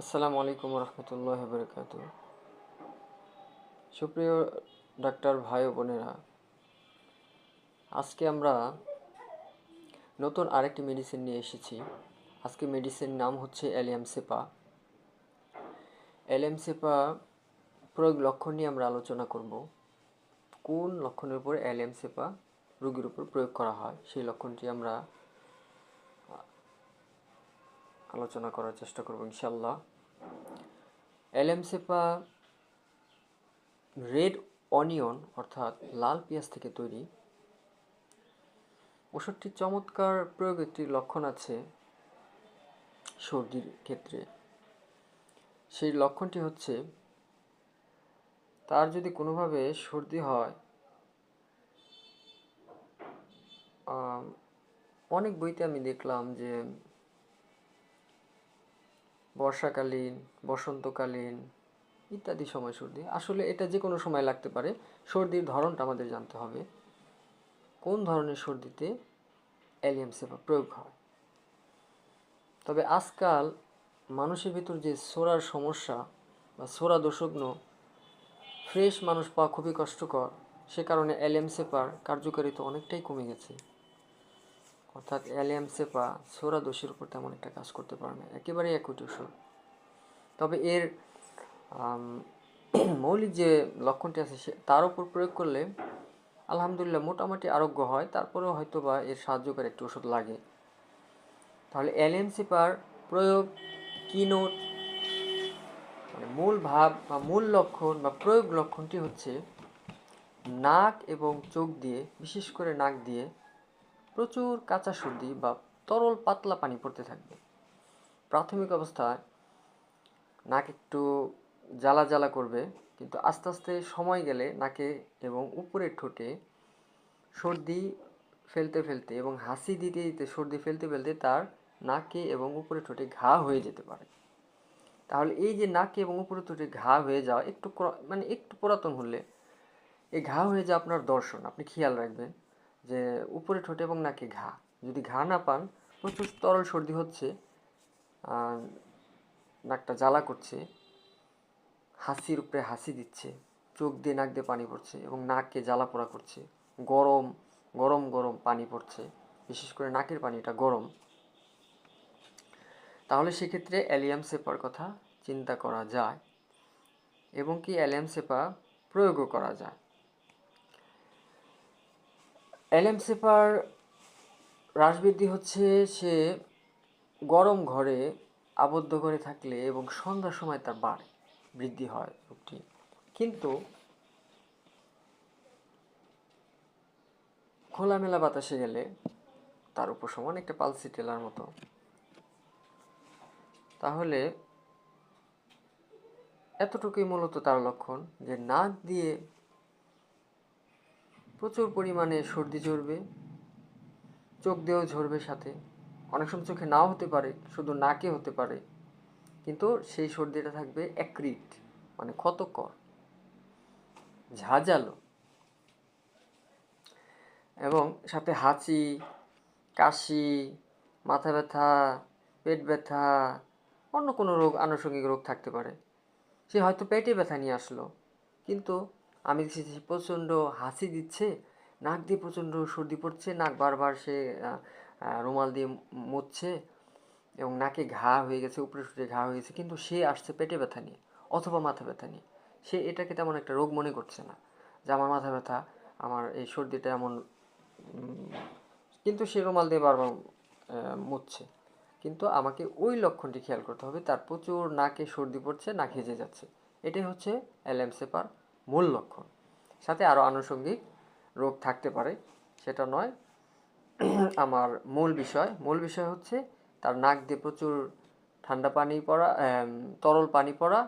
আসসালামু আলাইকুম রহমতুল্লাহ বরকাত সুপ্রিয় ডাক্তার ভাই বোনেরা, আজকে আমরা নতুন আরেকটি মেডিসিন নিয়ে এসেছি। আজকে মেডিসিন নাম হচ্ছে অ্যালিয়াম সেপা অ্যালিয়াম সেপা প্রয়োগ লক্ষণ নিয়ে আমরা আলোচনা করব। কোন লক্ষণের উপর অ্যালিয়াম সেপা রোগীর উপর প্রয়োগ করা হয়, সেই লক্ষণটি আমরা আলোচনা করার চেষ্টা করব ইনশাল্লাহ এলএমসেপা রেড অনিয়ন, অর্থাৎ লাল পেঁয়াজ থেকে তৈরি। ওষুধটির চমৎকার প্রয়োগ একটি লক্ষণ আছে সর্দির ক্ষেত্রে। সেই লক্ষণটি হচ্ছে, তার যদি কোনোভাবে সর্দি হয় অনেক বইতে আমি দেখলাম যে বর্ষাকালীন, বসন্তকালীন ইত্যাদি সময় সর্দি আসলে এটা যে কোনো সময় লাগতে পারে। সর্দির ধরনটা আমাদের জানতে হবে। কোন ধরনের সর্দিতে অ্যালিয়াম সেবা প্রয়োগ হয়? তবে আজকাল মানুষের ভিতর যে সোরার সমস্যা বা সোরা দোষগ্ন ফ্রেশ মানুষ পাওয়া খুবই কষ্টকর। সে কারণে অ্যালিয়াম সেপার কার্যকারিতা অনেকটাই কমে গেছে। অর্থাৎ অ্যালিয়াম সেপা, সোরা দোষের উপর তেমন একটা কাজ করতে পারে না। একেবারেই একটি ওষুধ। তবে এর মৌলিক যে লক্ষণটি আছে সে, তার উপর প্রয়োগ করলে আলহামদুলিল্লাহ মোটামুটি আরোগ্য হয়, তারপরেও হয়তো বা এর সাহায্যকারী একটি ওষুধ লাগে। তাহলে অ্যালিয়াম সেপার প্রয়োগ কিনোট মানে মূল ভাব বা মূল লক্ষণ বা প্রয়োগ লক্ষণটি হচ্ছে নাক এবং চোখ দিয়ে, বিশেষ করে নাক দিয়ে প্রচুর কাঁচা সর্দি বা তরল পাতলা পানি পড়তে থাকবে। প্রাথমিক অবস্থায় নাক একটু জ্বালা জ্বালা করবে, কিন্তু আস্তে আস্তে সময় গেলে নাকে এবং উপরের ঠোঁটে সর্দি ফেলতে ফেলতে এবং হাসি দিতে দিতে, সর্দি ফেলতে ফেলতে তার নাকে এবং উপরে ঠোঁটে ঘা হয়ে যেতে পারে। তাহলে এই যে নাকে এবং উপরে ঠোঁটে ঘা হয়ে যাওয়া, একটু মানে একটু পুরাতন হলে এই ঘা হয়ে যাওয়া আপনার দর্শন। আপনি খেয়াল রাখবেন। যে উপরে ঠোঁটে এবং নাকে ঘা। যদি ঘা না পান, প্রচুর তরল সর্দি হচ্ছে নাকটা জ্বালা করছে, হাসির উপরে হাসি দিচ্ছে, চোখ দিয়ে নাক দিয়ে পানি পড়ছে এবং নাককে জ্বালা পোড়া করছে, গরম গরম গরম পানি পড়ছে, বিশেষ করে নাকের পানিটা গরম। তাহলে সেক্ষেত্রে অ্যালিয়াম সেপার কথা চিন্তা করা যায় এবং কি অ্যালিয়াম সেপা প্রয়োগও করা যায়। অ্যালিয়াম সেপার হ্রাসবৃদ্ধি হচ্ছে সে গরম ঘরে আবদ্ধ করে থাকলে এবং সন্ধ্যার সময় তার বাড়ে বৃদ্ধি হয় রোগটি কিন্তু খোলামেলা বাতাসে গেলে তার উপশম অনেকটা পালসি টেলার মতো। তাহলে এতটুকুই মূলত তার লক্ষণ যে নাক দিয়ে প্রচুর পরিমাণে সর্দি ঝরবে, চোখ দিয়েও ঝরবে সাথে। অনেক সময় চোখে নাও হতে পারে, শুধু নাকে হতে পারে। কিন্তু সেই সর্দিটা থাকবে অ্যাক্রিট মানে ক্ষতকর, ঝাঁঝালো। এবং সাথে হাঁচি, কাশি, মাথা ব্যথা, পেট ব্যথা, অন্য কোনো রোগ, আনুষঙ্গিক রোগ থাকতে পারে। সে হয়তো পেটে ব্যথা নিয়ে আসলো, কিন্তু আমি দেখছি প্রচণ্ড হাসি দিচ্ছে, নাক দিয়ে প্রচণ্ড সর্দি পড়ছে, নাক বারবার সে রুমাল দিয়ে মুছছে এবং নাকে ঘা হয়ে গেছে, উপরে সুরে ঘা হয়ে গেছে, কিন্তু সে আসছে পেটে ব্যথা নিয়ে অথবা মাথা ব্যথা নিয়ে। সে এটাকে তেমন একটা রোগ মনে করছে না যে আমার মাথা ব্যথা, আমার এই সর্দিটা এমন কিন্তু সে রুমাল দিয়ে বারবার মুছছে। কিন্তু আমাকে ওই লক্ষণটি খেয়াল করতে হবে, তার প্রচুর নাকে সর্দি পড়ছে, নাক হেজে যাচ্ছে। এটাই হচ্ছে অ্যালেমসেপার মূল লক্ষণ। সাথে আরও আনুষঙ্গিক রোগ থাকতে পারে, সেটা নয়। আমার মূল বিষয় মূল বিষয় হচ্ছে তার নাক দিয়ে প্রচুর ঠান্ডা পানি পড়া তরল পানি পড়া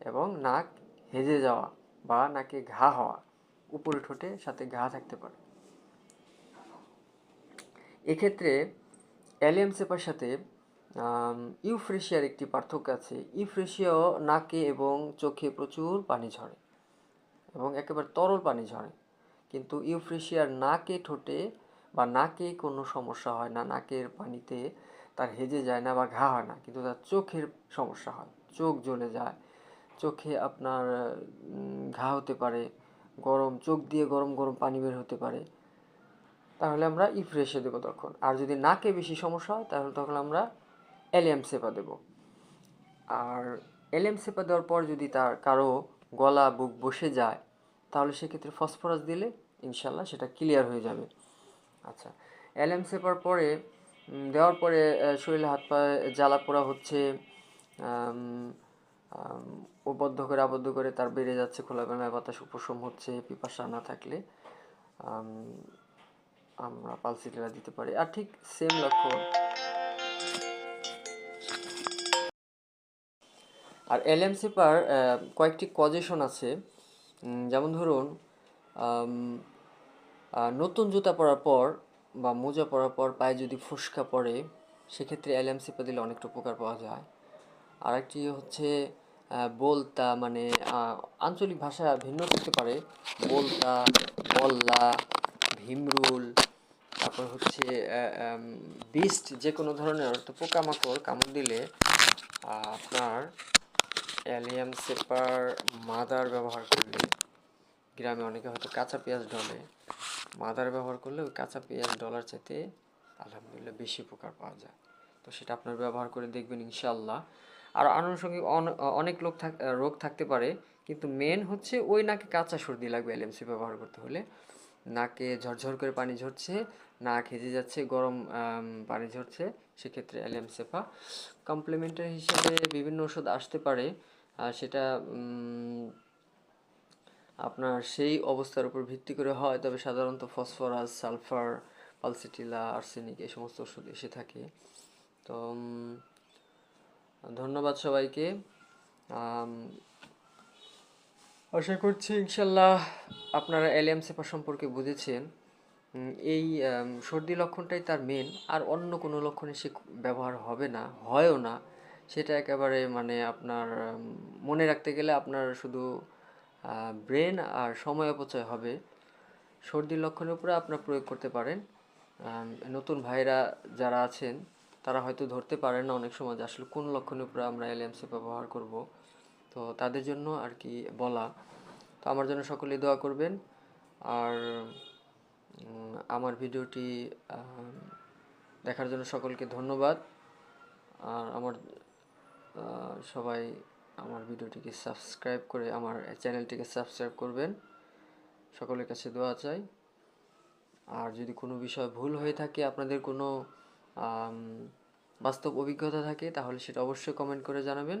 এবং নাক হেজে যাওয়া বা নাকে ঘা হওয়া, উপরে ঠোঁটে সাথে ঘা থাকতে পারে। এক্ষেত্রে অ্যালিয়াম সেপার সাথে ইউফ্রেশিয়ার একটি পার্থক্য আছে। ইউফ্রেশিয়াও নাকে এবং চোখে প্রচুর পানি ঝরে। এবং একেবারে তরল পানি ঝরে। কিন্তু ইউফ্রেশিয়ার নাকে ঠোঁটে বা নাকে কোনো সমস্যা হয় না, নাকের পানিতে তার হেজে যায় না বা ঘা হয় না, কিন্তু তার চোখের সমস্যা হয়। চোখ জ্বলে যায়, চোখে আপনার ঘা হতে পারে, গরম, চোখ দিয়ে গরম গরম পানি বের হতে পারে। তাহলে আমরা ইফ্রেশে দেবো তখন। আর যদি নাকে বেশি সমস্যা হয়, তাহলে তখন আমরা এলিয়াম সেপা দেবো। আর এলিয়াম সেপা দেওয়ার পর যদি তার কারও গলা, বুক বসে যায় তাহলে সেক্ষেত্রে ফসফরাস দিলে ইনশাল্লাহ সেটা ক্লিয়ার হয়ে যাবে। আচ্ছা এলিয়াম সেপার পরে দেওয়ার পরে শরীরে হাত পায়ে জ্বালা পোড়া হচ্ছে বদ্ধ করে, আবদ্ধ করে তার বেড়ে যাচ্ছে খোলামেলা বাতাস উপশম হচ্ছে, পিপাসা না থাকলে আমরা পালসিটিরা দিতে পারি। আর ঠিক সেম লক্ষণ। আর এলএমসিপার কয়েকটি কজেশন আছে। যেমন ধরুন নতুন জুতা পরার পর বা মোজা পরার পর পায়ে যদি ফোসকা পড়ে সেক্ষেত্রে এলএমসিপা দিলে অনেকটা উপকার পাওয়া যায়। আরেকটি হচ্ছে বলতা মানে আঞ্চলিক ভাষা ভিন্ন থাকতে পারে। বলতা, বল্লা, ভীমরুল, তারপর হচ্ছে বিস্ট যে কোনো ধরনের, অর্থাৎ পোকামাকড়, কামড় দিলে আপনার অ্যালিয়াম সেপার মাদার ব্যবহার করলে, গ্রামে অনেকে হয়তো কাঁচা পেঁয়াজ ডলে, মাদার ব্যবহার করলে ওই কাঁচা পেঁয়াজ ডলার চাইতে আলহামদুলিল্লাহ বেশি উপকার পাওয়া যায়। তো সেটা আপনার ব্যবহার করে দেখবেন ইনশাল্লাহ আর আনুষঙ্গিক অন- অনেক লোক থাক, রোগ থাকতে পারে, কিন্তু মেন হচ্ছে ওই নাকি কাঁচা সর্দি লাগবে এলএমসি ব্যবহার করতে হলে। নাকে ঝরঝর করে পানি ঝরছে, নাক হেজে যাচ্ছে, গরম পানি ঝরছে, সেক্ষেত্রে অ্যালিয়াম সেফা। কমপ্লিমেন্টারি হিসাবে বিভিন্ন ওষুধ আসতে পারে সেটা আপনার সেই অবস্থার উপর ভিত্তি করে হয়, তবে সাধারণত ফসফরাস, সালফার, পালসিটিলা, আর্সেনিক এই সমস্ত ওষুধ এসে থাকে। তো ধন্যবাদ সবাইকে। আশা করছি ইনশাল্লাহ আপনারা এলিয়াম সেপা সম্পর্কে বুঝেছেন। এই সর্দি লক্ষণটাই তার মেন আর অন্য কোনো লক্ষণে সে ব্যবহার হবে না, হয়ও না। সেটা একেবারে মানে আপনার মনে রাখতে গেলে আপনার শুধু ব্রেন আর সময় অপচয় হবে। সর্দির লক্ষণের উপরে আপনার প্রয়োগ করতে পারেন। নতুন ভাইরা যারা আছেন, তারা হয়তো ধরতে পারেন না অনেক সময় যে আসলে কোন লক্ষণের উপরে আমরা এলিয়ামসে ব্যবহার করব। তো তাদের জন্য আর কি বলা। তো আমার জন্য সকলে দোয়া করবেন। আর আমার ভিডিওটি দেখার জন্য সকলকে ধন্যবাদ। আর আমার সবাই আমার ভিডিওটিকে সাবস্ক্রাইব করে আমার চ্যানেলটিকে সাবস্ক্রাইব করবেন। সকলের কাছে দোয়া চাই। আর যদি কোনো বিষয় ভুল হয়ে থাকে, আপনাদের কোনো বাস্তব অভিজ্ঞতা থাকে, তাহলে সেটা অবশ্যই কমেন্ট করে জানাবেন।